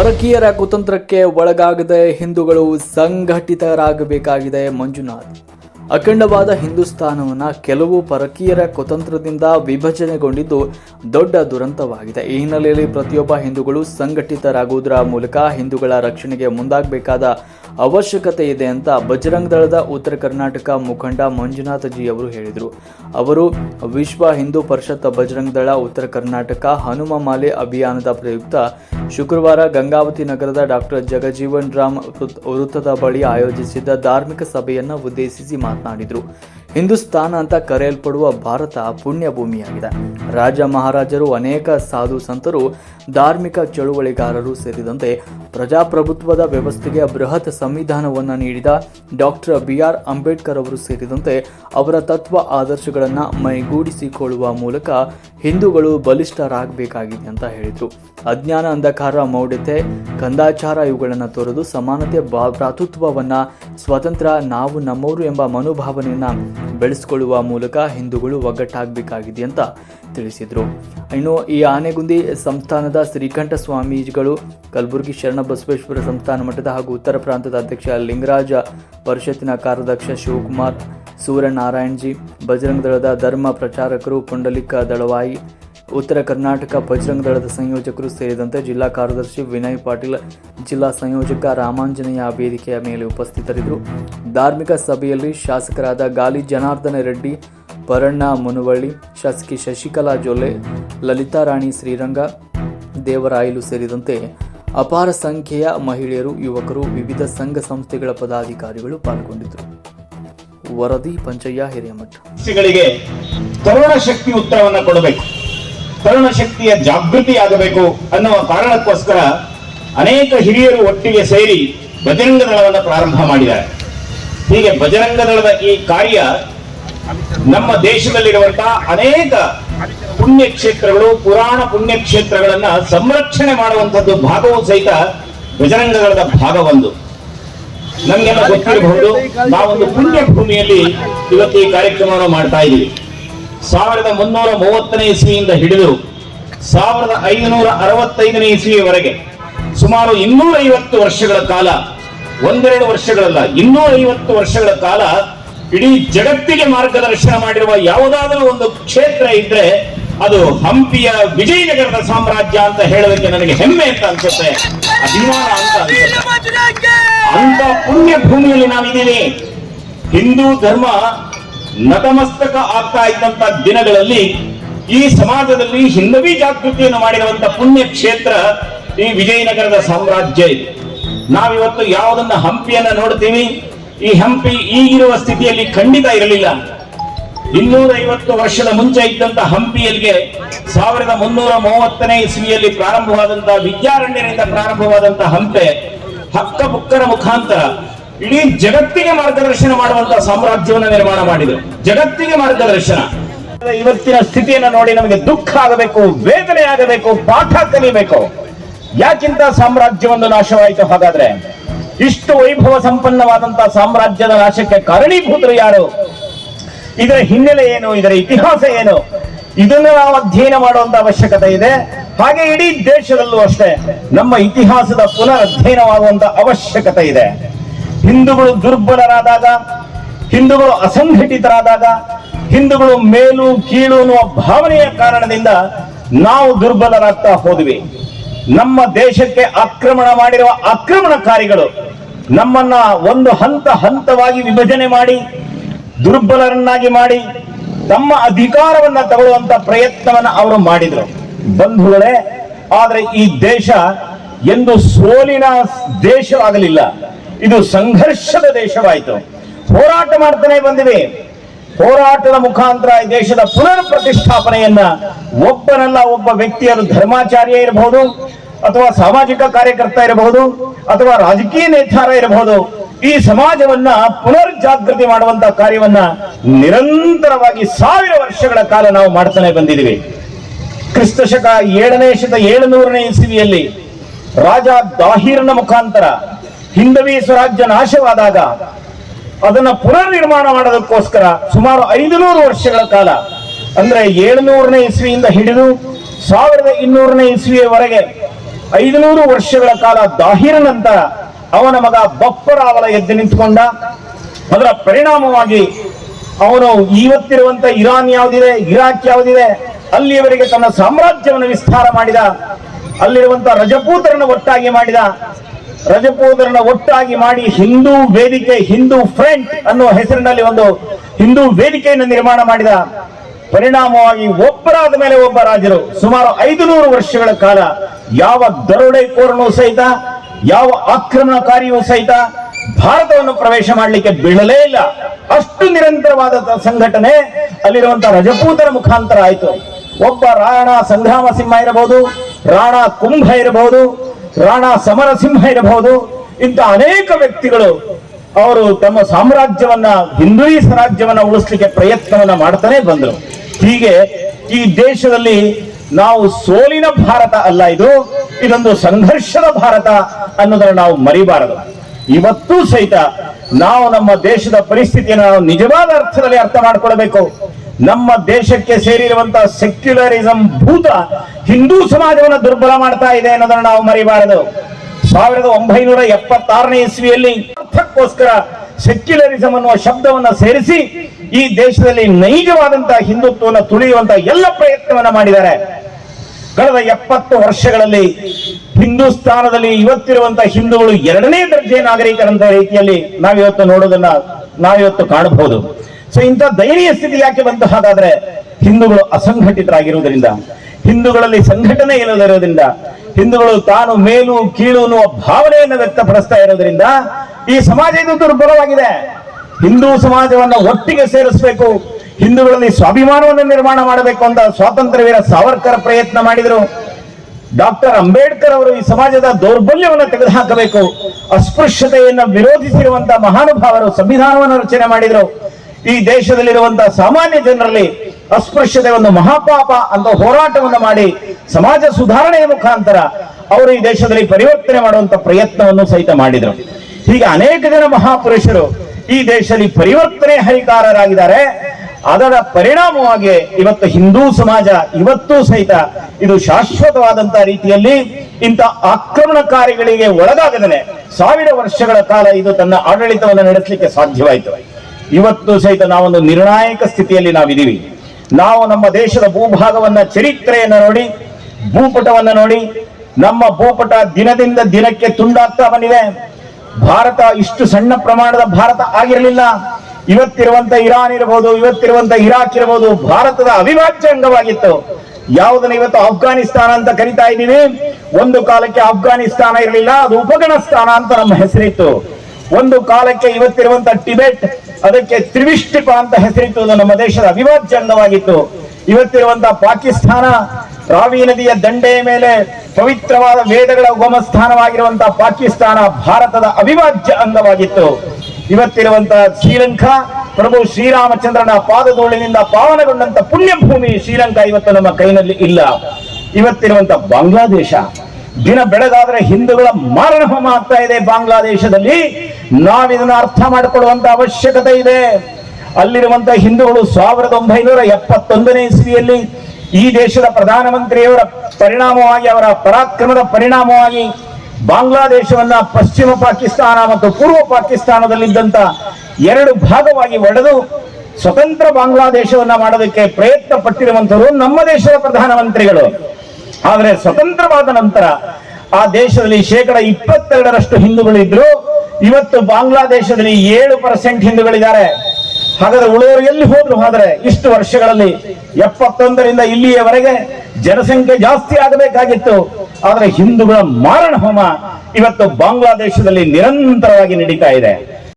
ಪರಕೀಯರ ಕುತಂತ್ರಕ್ಕೆ ಒಳಗಾಗದೆ ಹಿಂದೂಗಳು ಸಂಘಟಿತರಾಗಬೇಕಾಗಿದೆ ಮಂಜುನಾಥ್. ಅಖಂಡವಾದ ಹಿಂದೂಸ್ತಾನವನ್ನು ಕೆಲವು ಪರಕೀಯರ ಕುತಂತ್ರದಿಂದ ವಿಭಜನೆಗೊಂಡಿದ್ದು ದೊಡ್ಡ ದುರಂತವಾಗಿದೆ. ಈ ಹಿನ್ನೆಲೆಯಲ್ಲಿ ಪ್ರತಿಯೊಬ್ಬ ಹಿಂದೂಗಳು ಸಂಘಟಿತರಾಗುವುದರ ಮೂಲಕ ಹಿಂದೂಗಳ ರಕ್ಷಣೆಗೆ ಮುಂದಾಗಬೇಕಾದ ಅವಶ್ಯಕತೆ ಇದೆ ಅಂತ ಬಜರಂಗ್ ದಳದ ಉತ್ತರ ಕರ್ನಾಟಕ ಮುಖಂಡ ಮಂಜುನಾಥ ಜಿ ಅವರು ಹೇಳಿದರು. ಅವರು, ವಿಶ್ವ ಹಿಂದೂ ಪರಿಷತ್ ಬಜರಂಗ್ ದಳ ಉತ್ತರ ಕರ್ನಾಟಕ ಹನುಮ ಮಾಲೆ ಅಭಿಯಾನದ ಪ್ರಯುಕ್ತ ಶುಕ್ರವಾರ ಗಂಗಾವತಿ ನಗರದ ಡಾಕ್ಟರ್ ಜಗಜೀವನ್ ರಾಮ್ ವೃತ್- ವೃತ್ತದ ಬಳಿ ಆಯೋಜಿಸಿದ್ದ ಧಾರ್ಮಿಕ ಸಭೆಯನ್ನು ಉದ್ದೇಶಿಸಿ ಮಾತನಾಡಿದರು. ಮಾಡಿದ್ರು. ಹಿಂದೂಸ್ತಾನ ಅಂತ ಕರೆಯಲ್ಪಡುವ ಭಾರತ ಪುಣ್ಯ ಭೂಮಿಯಾಗಿದೆ ರಾಜ ಮಹಾರಾಜರು ಅನೇಕ ಸಾಧು ಸಂತರು, ಧಾರ್ಮಿಕ ಚಳುವಳಿಗಾರರು ಸೇರಿದಂತೆ ಪ್ರಜಾಪ್ರಭುತ್ವದ ವ್ಯವಸ್ಥೆಗೆ ಬೃಹತ್ ಸಂವಿಧಾನವನ್ನು ನೀಡಿದ ಡಾಕ್ಟರ್ ಬಿ ಆರ್ ಅಂಬೇಡ್ಕರ್ ಅವರು ಸೇರಿದಂತೆ ಅವರ ತತ್ವ ಆದರ್ಶಗಳನ್ನು ಮೈಗೂಡಿಸಿಕೊಳ್ಳುವ ಮೂಲಕ ಹಿಂದೂಗಳು ಬಲಿಷ್ಠರಾಗಬೇಕಾಗಿದೆ ಅಂತ ಹೇಳಿದರು. ಅಜ್ಞಾನ, ಅಂಧಕಾರ, ಮೌಢ್ಯತೆ ಕಂದಾಚಾರ ಇವುಗಳನ್ನು ತೊರೆದು ಸಮಾನತೆ ಭಾತೃತ್ವವನ್ನು ಸ್ವತಂತ್ರ ನಾವು ನಮ್ಮವರು ಎಂಬ ಮನೋಭಾವನೆಯನ್ನ ಬೆಳೆಸಿಕೊಳ್ಳುವ ಮೂಲಕ ಹಿಂದೂಗಳು ಒಗ್ಗಟ್ಟಾಗಬೇಕಾಗಿದೆ ಅಂತ ತಿಳಿಸಿದರು. ಇನ್ನು ಈ ಆನೆಗುಂದಿ ಸಂಸ್ಥಾನದ ಶ್ರೀಕಂಠ ಸ್ವಾಮೀಜಿಗಳು ಕಲಬುರಗಿ ಶರಣ ಬಸವೇಶ್ವರ ಸಂಸ್ಥಾನ ಮಠದ ಹಾಗೂ ಉತ್ತರ ಪ್ರಾಂತದ ಅಧ್ಯಕ್ಷ ಲಿಂಗರಾಜ ಪರಿಷತ್ತಿನ ಕಾರ್ಯಾಧ್ಯಕ್ಷ ಶಿವಕುಮಾರ್, ಸೂರ್ಯನಾರಾಯಣ್ ಜಿ, ಬಜರಂಗ ದಳದ ಧರ್ಮ ಪ್ರಚಾರಕರು, ಪುಂಡಲಿಕ ದಳವಾಯಿ ಉತ್ತರ ಕರ್ನಾಟಕ ಬಜರಂಗ ದಳದ ಸಂಯೋಜಕರು ಸೇರಿದಂತೆ ಜಿಲ್ಲಾ ಕಾರ್ಯದರ್ಶಿ ವಿನಯ್ ಪಾಟೀಲ್, ಜಿಲ್ಲಾ ಸಂಯೋಜಕ ರಾಮಾಂಜನೇಯ ವೇದಿಕೆಯ ಮೇಲೆ ಉಪಸ್ಥಿತರಿದ್ದರು. ಧಾರ್ಮಿಕ ಸಭೆಯಲ್ಲಿ ಶಾಸಕರಾದ ಗಾಲಿ ಜನಾರ್ದನ ರೆಡ್ಡಿ ಪರಣ್ಣ ಮುನವಳ್ಳಿ, ಶಾಸಕಿ ಶಶಿಕಲಾ ಜೊಲ್ಲೆ, ಲಲಿತಾ ರಾಣಿ ಶ್ರೀರಂಗ, ದೇವರಾಯಲು ಸೇರಿದಂತೆ ಅಪಾರ ಸಂಖ್ಯೆಯ ಮಹಿಳೆಯರು, ಯುವಕರು, ವಿವಿಧ ಸಂಘ ಸಂಸ್ಥೆಗಳ ಪದಾಧಿಕಾರಿಗಳು ಪಾಲ್ಗೊಂಡಿದ್ದರು. ವರದಿ ಪಂಚಯ್ಯ ಹಿರೇಮಠ. ಕೊಡಬೇಕು. ತರುಣ ಶಕ್ತಿಯ ಜಾಗೃತಿ ಆಗಬೇಕು ಅನ್ನುವ ಕಾರಣಕ್ಕೋಸ್ಕರ ಅನೇಕ ಹಿರಿಯರು ಒಟ್ಟಿಗೆ ಸೇರಿ ಬಜರಂಗ ದಳವನ್ನು ಪ್ರಾರಂಭ ಮಾಡಿದ್ದಾರೆ. ಹೀಗೆ ಬಜರಂಗ ದಳದ ಈ ಕಾರ್ಯ ನಮ್ಮ ದೇಶದಲ್ಲಿರುವಂತಹ ಅನೇಕ ಪುಣ್ಯಕ್ಷೇತ್ರಗಳು ಪುರಾಣ ಪುಣ್ಯಕ್ಷೇತ್ರಗಳನ್ನ ಸಂರಕ್ಷಣೆ ಮಾಡುವಂತದ್ದು ಭಾಗವೂ ಸಹಿತ ಬಜರಂಗ ದಳದ ಭಾಗವೊಂದು. ನಮ್ಗೆಲ್ಲ ಗೊತ್ತಿರಬಹುದು, ನಾವೊಂದು ಪುಣ್ಯ ಭೂಮಿಯಲ್ಲಿ ಇವತ್ತು ಈ ಕಾರ್ಯಕ್ರಮವನ್ನು ಮಾಡ್ತಾ ಇದ್ದೀವಿ. ಸಾವಿರದ ಮುನ್ನೂರ ಮೂವತ್ತನೇ ಇಸ್ವಿಯಿಂದ ಹಿಡಿದು ಸಾವಿರದ ಐದುನೂರ ಅರವತ್ತೈದನೇ ಇಸ್ವಿಯವರೆಗೆ ಸುಮಾರು ಇನ್ನೂರ ಐವತ್ತು ವರ್ಷಗಳ ಕಾಲ ಒಂದೆರಡು ವರ್ಷಗಳಲ್ಲ ಇನ್ನೂರ ಐವತ್ತು ವರ್ಷಗಳ ಕಾಲ ಇಡೀ ಜಗತ್ತಿಗೆ ಮಾರ್ಗದರ್ಶನ ಮಾಡಿರುವ ಯಾವುದಾದರೂ ಒಂದು ಕ್ಷೇತ್ರ ಇದ್ರೆ ಅದು ಹಂಪಿಯ ವಿಜಯನಗರದ ಸಾಮ್ರಾಜ್ಯ ಅಂತ ಹೇಳೋದಕ್ಕೆ ನನಗೆ ಹೆಮ್ಮೆ ಅಂತ ಅನ್ಸುತ್ತೆ. ಅಭಿಮಾನ ಅಂತ ಅನ್ಸುತ್ತೆ. ಅಂತ ಪುಣ್ಯ ಭೂಮಿಯಲ್ಲಿ ನಾವಿದ್ದೀನಿ ಹಿಂದೂ ಧರ್ಮ ನತಮಸ್ತಕ ಆಗ್ತಾ ಇದ್ದಂತ ದಿನಗಳಲ್ಲಿ ಈ ಸಮಾಜದಲ್ಲಿ ಹಿಂದವಿ ಜಾಗೃತಿಯನ್ನು ಮಾಡಿರುವಂತ ಪುಣ್ಯ ಕ್ಷೇತ್ರ ಈ ವಿಜಯನಗರದ ಸಾಮ್ರಾಜ್ಯ ಇದೆ. ನಾವಿವತ್ತು ಯಾವುದನ್ನ ಹಂಪಿಯನ್ನ ನೋಡ್ತೀವಿ, ಈ ಹಂಪಿ ಈಗಿರುವ ಸ್ಥಿತಿಯಲ್ಲಿ ಖಂಡಿತ ಇರಲಿಲ್ಲ. ಇನ್ನೂರ ಐವತ್ತು ವರ್ಷದ ಮುಂಚೆ ಇದ್ದಂತ ಹಂಪಿಯಲ್ಲಿಗೆ ಸಾವಿರದ ಮುನ್ನೂರ ಮೂವತ್ತನೇ ಇಸ್ವಿಯಲ್ಲಿ ಪ್ರಾರಂಭವಾದಂತಹ ವಿದ್ಯಾರಣ್ಯರಿಂದ ಪ್ರಾರಂಭವಾದಂತಹ ಹಂಪೆ ಹಕ್ಕ ಬುಕ್ಕರ ಮುಖಾಂತರ ಇಡೀ ಜಗತ್ತಿಗೆ ಮಾರ್ಗದರ್ಶನ ಮಾಡುವಂತಹ ಸಾಮ್ರಾಜ್ಯವನ್ನು ನಿರ್ಮಾಣ ಮಾಡಿದರು. ಜಗತ್ತಿಗೆ ಮಾರ್ಗದರ್ಶನ. ಇವತ್ತಿನ ಸ್ಥಿತಿಯನ್ನು ನೋಡಿ ನಮಗೆ ದುಃಖ ಆಗಬೇಕು, ವೇದನೆ ಆಗಬೇಕು, ಪಾಠ ಕಲಿಬೇಕು. ಯಾಕಿಂತ ಸಾಮ್ರಾಜ್ಯವೊಂದು ನಾಶವಾಯಿತು? ಹಾಗಾದ್ರೆ ಇಷ್ಟು ವೈಭವ ಸಂಪನ್ನವಾದಂತಹ ಸಾಮ್ರಾಜ್ಯದ ನಾಶಕ್ಕೆ ಕಾರಣೀಭೂತರು ಯಾರು? ಇದರ ಹಿನ್ನೆಲೆ ಏನು? ಇದರ ಇತಿಹಾಸ ಏನು? ಇದನ್ನು ನಾವು ಅಧ್ಯಯನ ಮಾಡುವಂತ ಅವಶ್ಯಕತೆ ಇದೆ. ಹಾಗೆ ಇಡೀ ದೇಶದಲ್ಲೂ ಅಷ್ಟೇ ನಮ್ಮ ಇತಿಹಾಸದ ಪುನರ್ ಅಧ್ಯಯನವಾಗುವಂತ ಅವಶ್ಯಕತೆ ಇದೆ. ಹಿಂದೂಗಳು ದುರ್ಬಲರಾದಾಗ, ಹಿಂದೂಗಳು ಅಸಂಘಟಿತರಾದಾಗ, ಹಿಂದೂಗಳು ಮೇಲು ಕೀಳು ಅನ್ನುವ ಭಾವನೆಯ ಕಾರಣದಿಂದ ನಾವು ದುರ್ಬಲರಾಗ್ತಾ ಹೋದ್ವಿ. ನಮ್ಮ ದೇಶಕ್ಕೆ ಆಕ್ರಮಣ ಮಾಡಿರುವ ಆಕ್ರಮಣಕಾರಿಗಳು ನಮ್ಮನ್ನ ಒಂದು ಹಂತ ಹಂತವಾಗಿ ವಿಭಜನೆ ಮಾಡಿ, ದುರ್ಬಲರನ್ನಾಗಿ ಮಾಡಿ, ತಮ್ಮ ಅಧಿಕಾರವನ್ನ ತಗೊಳ್ಳುವಂತ ಪ್ರಯತ್ನವನ್ನ ಅವರು ಮಾಡಿದ್ರು. ಬಂಧುಗಳೇ, ಆದರೆ ಈ ದೇಶ ಎಂದು ಸೋಲಿನ ದೇಶವಾಗಲಿಲ್ಲ ಇದು ಸಂಘರ್ಷದ ದೇಶವಾಯಿತು. ಹೋರಾಟ ಮಾಡ್ತಾನೆ ಬಂದಿವೆ. ಹೋರಾಟದ ಮುಖಾಂತರ ಈ ದೇಶದ ಪುನರ್ ಪ್ರತಿಷ್ಠಾಪನೆಯನ್ನ ಒಬ್ಬನಲ್ಲ ಒಬ್ಬ ವ್ಯಕ್ತಿಯರು ಧರ್ಮಾಚಾರ್ಯ ಇರಬಹುದು, ಅಥವಾ ಸಾಮಾಜಿಕ ಕಾರ್ಯಕರ್ತ ಇರಬಹುದು, ಅಥವಾ ರಾಜಕೀಯ ನಿರ್ಧಾರ ಇರಬಹುದು, ಈ ಸಮಾಜವನ್ನ ಪುನರ್ ಜಾಗೃತಿ ಮಾಡುವಂತ ಕಾರ್ಯವನ್ನ ನಿರಂತರವಾಗಿ ಸಾವಿರ ವರ್ಷಗಳ ಕಾಲ ನಾವು ಮಾಡ್ತಾನೆ ಬಂದಿದ್ದೀವಿ ಕ್ರಿಸ್ತ ಶಕ ಏಳನೇ ಶತ ಏಳುನೂರನೇ ಇಸವಿಯಲ್ಲಿ ರಾಜ ದಾಹಿರನ ಮುಖಾಂತರ ಹಿಂದವಿ ಸ್ವರಾಜ್ಯ ನಾಶವಾದಾಗ ಅದನ್ನ ಪುನರ್ ನಿರ್ಮಾಣ ಮಾಡೋದಕ್ಕೋಸ್ಕರ ಸುಮಾರು ಐದುನೂರು ವರ್ಷಗಳ ಕಾಲ, ಅಂದ್ರೆ ಏಳುನೂರನೇ ಇಸ್ವಿಯಿಂದ ಹಿಡಿದು ಸಾವಿರದ ಇನ್ನೂರನೇ ಇಸ್ವಿಯವರೆಗೆ ಐದುನೂರು ವರ್ಷಗಳ ಕಾಲ ದಾಹಿರ ನಂತರ ಅವನ ಮಗ ಬಪ್ಪರಾವಲ ಎದ್ದು ನಿಂತುಕೊಂಡ. ಅದರ ಪರಿಣಾಮವಾಗಿ ಅವನು ಇವತ್ತಿರುವಂತ ಇರಾನ್ ಯಾವುದಿದೆ, ಇರಾಕ್ ಯಾವುದಿದೆ, ಅಲ್ಲಿಯವರೆಗೆ ತನ್ನ ಸಾಮ್ರಾಜ್ಯವನ್ನು ವಿಸ್ತಾರ ಮಾಡಿದ, ಅಲ್ಲಿರುವಂತ ರಜಪೂತರನ್ನು ಒಟ್ಟಾಗಿ ಮಾಡಿದ ರಜಪೂತರನ್ನ ಒಟ್ಟಾಗಿ ಮಾಡಿ ಹಿಂದೂ ವೇದಿಕೆ, ಹಿಂದೂ ಫ್ರಂಟ್ ಅನ್ನೋ ಹೆಸರಿನಲ್ಲಿ ಒಂದು ಹಿಂದೂ ವೇದಿಕೆಯನ್ನು ನಿರ್ಮಾಣ ಮಾಡಿದ ಪರಿಣಾಮವಾಗಿ ಒಬ್ಬರಾದ ಮೇಲೆ ಒಬ್ಬ ರಾಜರು. ಸುಮಾರು ಐದು ನೂರು ವರ್ಷಗಳ ಕಾಲ ಯಾವ ದರೋಡೆಕೋರನೂ ಸಹಿತ, ಯಾವ ಆಕ್ರಮಣಕಾರಿಯೂ ಸಹಿತ ಭಾರತವನ್ನು ಪ್ರವೇಶ ಮಾಡಲಿಕ್ಕೆ ಬೀಳಲೇ ಇಲ್ಲ. ಅಷ್ಟು ನಿರಂತರವಾದ ಸಂಘಟನೆ ಅಲ್ಲಿರುವಂತಹ ರಜಪೂತರ ಮುಖಾಂತರ ಆಯಿತು. ಒಬ್ಬ ರಾಣಾ ಸಂಗ್ರಾಮ ಸಿಂಹ ಇರಬಹುದು, ರಾಣಾ ಕುಂಭ ಇರಬಹುದು ರಾಣಾ ಸಮರಸಿಂಹ ಇರಬಹುದು. ಇಂಥ ಅನೇಕ ವ್ಯಕ್ತಿಗಳು ಅವರು ತಮ್ಮ ಸಾಮ್ರಾಜ್ಯವನ್ನ ಹಿಂದೂ ಸಾಮ್ರಾಜ್ಯವನ್ನ ಉಳಿಸ್ಲಿಕ್ಕೆ ಪ್ರಯತ್ನವನ್ನ ಮಾಡ್ತಾನೆ ಬಂದರು. ಹೀಗೆ ಈ ದೇಶದಲ್ಲಿ ನಾವು ಸೋಲಿನ ಭಾರತ ಅಲ್ಲ ಇದು, ಇದೊಂದು ಸಂಘರ್ಷದ ಭಾರತ ಅನ್ನೋದನ್ನು ನಾವು ಮರಿಬಾರದು. ಇವತ್ತೂ ಸಹಿತ ನಾವು ನಮ್ಮ ದೇಶದ ಪರಿಸ್ಥಿತಿಯನ್ನು ನಾವು ನಿಜವಾದ ಅರ್ಥದಲ್ಲಿ ಅರ್ಥ ಮಾಡ್ಕೊಳ್ಬೇಕು. ನಮ್ಮ ದೇಶಕ್ಕೆ ಸೇರಿರುವಂತಹ ಸೆಕ್ಯುಲರಿಸಂ ಭೂತ ಹಿಂದೂ ಸಮಾಜವನ್ನು ದುರ್ಬಲ ಮಾಡ್ತಾ ಇದೆ ಅನ್ನೋದನ್ನು ನಾವು ಮರಿಬಾರದು. ಸಾವಿರದ ಒಂಬೈನೂರ ಎಪ್ಪತ್ತಾರನೇ ಇಸ್ವಿಯಲ್ಲಿ ಅರ್ಥಕ್ಕೋಸ್ಕರ ಸೆಕ್ಯುಲರಿಸಂ ಅನ್ನುವ ಶಬ್ದವನ್ನು ಸೇರಿಸಿ ಈ ದೇಶದಲ್ಲಿ ನೈಜವಾದಂತಹ ಹಿಂದುತ್ವವನ್ನು ತುಳಿಯುವಂತಹ ಎಲ್ಲ ಪ್ರಯತ್ನವನ್ನ ಮಾಡಿದ್ದಾರೆ. ಕಳೆದ ಎಪ್ಪತ್ತು ವರ್ಷಗಳಲ್ಲಿ ಹಿಂದೂಸ್ತಾನದಲ್ಲಿ ಇವತ್ತಿರುವಂತಹ ಹಿಂದೂಗಳು ಎರಡನೇ ದರ್ಜೆ ನಾಗರಿಕರಂತ ರೀತಿಯಲ್ಲಿ ನಾವಿವತ್ತು ನೋಡೋದನ್ನ ನಾವಿವತ್ತು ಕಾಣಬಹುದು. ಸೊ ಇಂಥ ದಯನೀಯ ಸ್ಥಿತಿ ಯಾಕೆ ಬಂತು? ಹಾಗಾದ್ರೆ ಹಿಂದೂಗಳು ಅಸಂಘಟಿತರಾಗಿರುವುದರಿಂದ, ಹಿಂದೂಗಳಲ್ಲಿ ಸಂಘಟನೆ ಇಲ್ಲದಿರೋದ್ರಿಂದ ಹಿಂದೂಗಳು ತಾನು ಮೇಲು ಕೀಳು ಅನ್ನುವ ಭಾವನೆಯನ್ನು ವ್ಯಕ್ತಪಡಿಸ್ತಾ ಇರೋದ್ರಿಂದ ಈ ಸಮಾಜ ಇದು ದುರ್ಬಲವಾಗಿದೆ. ಹಿಂದೂ ಸಮಾಜವನ್ನು ಒಟ್ಟಿಗೆ ಸೇರಿಸಬೇಕು. ಹಿಂದೂಗಳಲ್ಲಿ ಸ್ವಾಭಿಮಾನವನ್ನು ನಿರ್ಮಾಣ ಮಾಡಬೇಕು ಅಂತ ಸ್ವಾತಂತ್ರ್ಯ ವೀರ ಸಾವರ್ಕರ್ ಪ್ರಯತ್ನ ಮಾಡಿದರು. ಡಾಕ್ಟರ್ ಅಂಬೇಡ್ಕರ್ ಅವರು ಈ ಸಮಾಜದ ದೌರ್ಬಲ್ಯವನ್ನು ತೆಗೆದುಹಾಕಬೇಕು. ಅಸ್ಪೃಶ್ಯತೆಯನ್ನು ವಿರೋಧಿಸಿರುವಂತಹ ಮಹಾನುಭಾವರು ಸಂವಿಧಾನವನ್ನು ರಚನೆ ಮಾಡಿದರು. ಈ ದೇಶದಲ್ಲಿರುವಂತಹ ಸಾಮಾನ್ಯ ಜನರಲ್ಲಿ ಅಸ್ಪೃಶ್ಯತೆ, ಒಂದು ಮಹಾಪಾಪ ಅಂತ ಹೋರಾಟವನ್ನು ಮಾಡಿ ಸಮಾಜ ಸುಧಾರಣೆಯ ಮುಖಾಂತರ ಅವರು ಈ ದೇಶದಲ್ಲಿ ಪರಿವರ್ತನೆ ಮಾಡುವಂತ ಪ್ರಯತ್ನವನ್ನು ಸಹಿತ ಮಾಡಿದರು. ಹೀಗೆ ಅನೇಕ ಜನ ಮಹಾಪುರುಷರು ಈ ದೇಶದಲ್ಲಿ ಪರಿವರ್ತನೆ ಹರಿಕಾರರಾಗಿದ್ದಾರೆ. ಅದರ ಪರಿಣಾಮವಾಗಿ ಇವತ್ತು ಹಿಂದೂ ಸಮಾಜ ಇವತ್ತು ಸಹಿತ ಇದು ಶಾಶ್ವತವಾದಂತಹ ರೀತಿಯಲ್ಲಿ ಇಂಥ ಆಕ್ರಮಣಕಾರಿಗಳಿಗೆ ಒಳಗಾಗದನೆ. ಸಾವಿರ ವರ್ಷಗಳ ಕಾಲ ಇದು ತನ್ನ ಆಡಳಿತವನ್ನು ನಡೆಸಲಿಕ್ಕೆ ಸಾಧ್ಯವಾಯಿತು. ಇವತ್ತು ಸಹಿತ ನಾವೊಂದು ನಿರ್ಣಾಯಕ ಸ್ಥಿತಿಯಲ್ಲಿ ನಾವಿದ್ದೀವಿ. ನಾವು ನಮ್ಮ ದೇಶದ ಭೂಭಾಗವನ್ನ, ಚರಿತ್ರೆಯನ್ನು ನೋಡಿ, ಭೂಪಟವನ್ನು ನೋಡಿ, ನಮ್ಮ ಭೂಪಟ ದಿನದಿಂದ ದಿನಕ್ಕೆ ತುಂಡಾಗ್ತಾ ಬಂದಿದೆ. ಭಾರತ ಇಷ್ಟು ಸಣ್ಣ ಪ್ರಮಾಣದ ಭಾರತ ಆಗಿರಲಿಲ್ಲ. ಇವತ್ತಿರುವಂತ ಇರಾನ್ ಇರಬಹುದು ಇವತ್ತಿರುವಂತ ಇರಾಕ್ ಇರಬಹುದು ಭಾರತದ ಅವಿಭಾಜ್ಯ ಅಂಗವಾಗಿತ್ತು. ಯಾವುದನ್ನ ಇವತ್ತು ಅಫ್ಘಾನಿಸ್ತಾನ ಅಂತ ಕರಿತಾ ಇದ್ದೀವಿ? ಒಂದು ಕಾಲಕ್ಕೆ ಅಫ್ಘಾನಿಸ್ತಾನ ಇರಲಿಲ್ಲ, ಅದು ಉಪಗಣ ಸ್ಥಾನ ಅಂತ ನಮ್ಮ ಹೆಸರಿತ್ತು. ಒಂದು ಕಾಲಕ್ಕೆ ಇವತ್ತಿರುವಂತ ಟಿಬೆಟ್ ಅದಕ್ಕೆ ತ್ರಿವಿಷ್ಟಿಪ ಅಂತ ಹೆಸರಿತ್ತು, ಅದು ನಮ್ಮ ದೇಶದ ಅವಿಭಾಜ್ಯ ಅಂಗವಾಗಿತ್ತು. ಇವತ್ತಿರುವಂತಹ ಪಾಕಿಸ್ತಾನ ರಾವಿ ನದಿಯ ದಂಡೆಯ ಮೇಲೆ ಪವಿತ್ರವಾದ ವೇದಗಳ ಉಗಮ ಸ್ಥಾನವಾಗಿರುವಂತಹ ಪಾಕಿಸ್ತಾನ ಭಾರತದ ಅವಿಭಾಜ್ಯ ಅಂಗವಾಗಿತ್ತು. ಇವತ್ತಿರುವಂತಹ ಶ್ರೀಲಂಕಾ, ಪ್ರಭು ಶ್ರೀರಾಮಚಂದ್ರನ ಪಾದಧೂಳಿನಿಂದ ಪಾವನಗೊಂಡಂತ ಪುಣ್ಯಭೂಮಿ ಶ್ರೀಲಂಕಾ ಇವತ್ತು ನಮ್ಮ ಕೈನಲ್ಲಿ ಇಲ್ಲ. ಇವತ್ತಿರುವಂತಹ ಬಾಂಗ್ಲಾದೇಶ ದಿನ ಬೆಳಗಾದ್ರೆ ಹಿಂದೂಗಳ ಮಾರಣ ಹೋಮ ಆಗ್ತಾ ಇದೆ ಬಾಂಗ್ಲಾದೇಶದಲ್ಲಿ. ನಾವಿದನ್ನ ಅರ್ಥ ಮಾಡಿಕೊಳ್ಳುವಂತ ಅವಶ್ಯಕತೆ ಇದೆ. ಅಲ್ಲಿರುವಂತ ಹಿಂದೂಗಳು ಸಾವಿರದ ಒಂಬೈನೂರ ಎಪ್ಪತ್ತೊಂದನೇ ಇಸ್ವಿಯಲ್ಲಿ ಈ ದೇಶದ ಪ್ರಧಾನಮಂತ್ರಿಯವರ ಪರಿಣಾಮವಾಗಿ, ಅವರ ಪರಾಕ್ರಮದ ಪರಿಣಾಮವಾಗಿ ಬಾಂಗ್ಲಾದೇಶವನ್ನ ಪಶ್ಚಿಮ ಪಾಕಿಸ್ತಾನ ಮತ್ತು ಪೂರ್ವ ಪಾಕಿಸ್ತಾನದಲ್ಲಿದ್ದಂತ ಎರಡು ಭಾಗವಾಗಿ ಒಡೆದು ಸ್ವತಂತ್ರ ಬಾಂಗ್ಲಾದೇಶವನ್ನ ಮಾಡೋದಕ್ಕೆ ಪ್ರಯತ್ನ ಪಟ್ಟಿರುವಂತವರು ನಮ್ಮ ದೇಶದ ಪ್ರಧಾನಮಂತ್ರಿಗಳು. ಆದರೆ ಸ್ವತಂತ್ರವಾದ ನಂತರ ಆ ದೇಶದಲ್ಲಿ ಶೇಕಡ ಇಪ್ಪತ್ತೆರಡರಷ್ಟು ಹಿಂದೂಗಳಿದ್ರು. ಇವತ್ತು ಬಾಂಗ್ಲಾದೇಶದಲ್ಲಿ ಏಳು ಪರ್ಸೆಂಟ್ ಹಿಂದೂಗಳಿದ್ದಾರೆ. ಹಾಗಾದ್ರೆ ಉಳಿದವರು ಎಲ್ಲಿ ಹೋದ್ರು? ಆದರೆ ಇಷ್ಟು ವರ್ಷಗಳಲ್ಲಿ ಎಪ್ಪತ್ತೊಂದರಿಂದ ಇಲ್ಲಿಯವರೆಗೆ ಜನಸಂಖ್ಯೆ ಜಾಸ್ತಿ ಆಗಬೇಕಾಗಿತ್ತು. ಆದರೆ ಹಿಂದೂಗಳ ಮಾರಣ ಹೋಮ ಇವತ್ತು ಬಾಂಗ್ಲಾದೇಶದಲ್ಲಿ ನಿರಂತರವಾಗಿ ನಡೀತಾ ಇದೆ.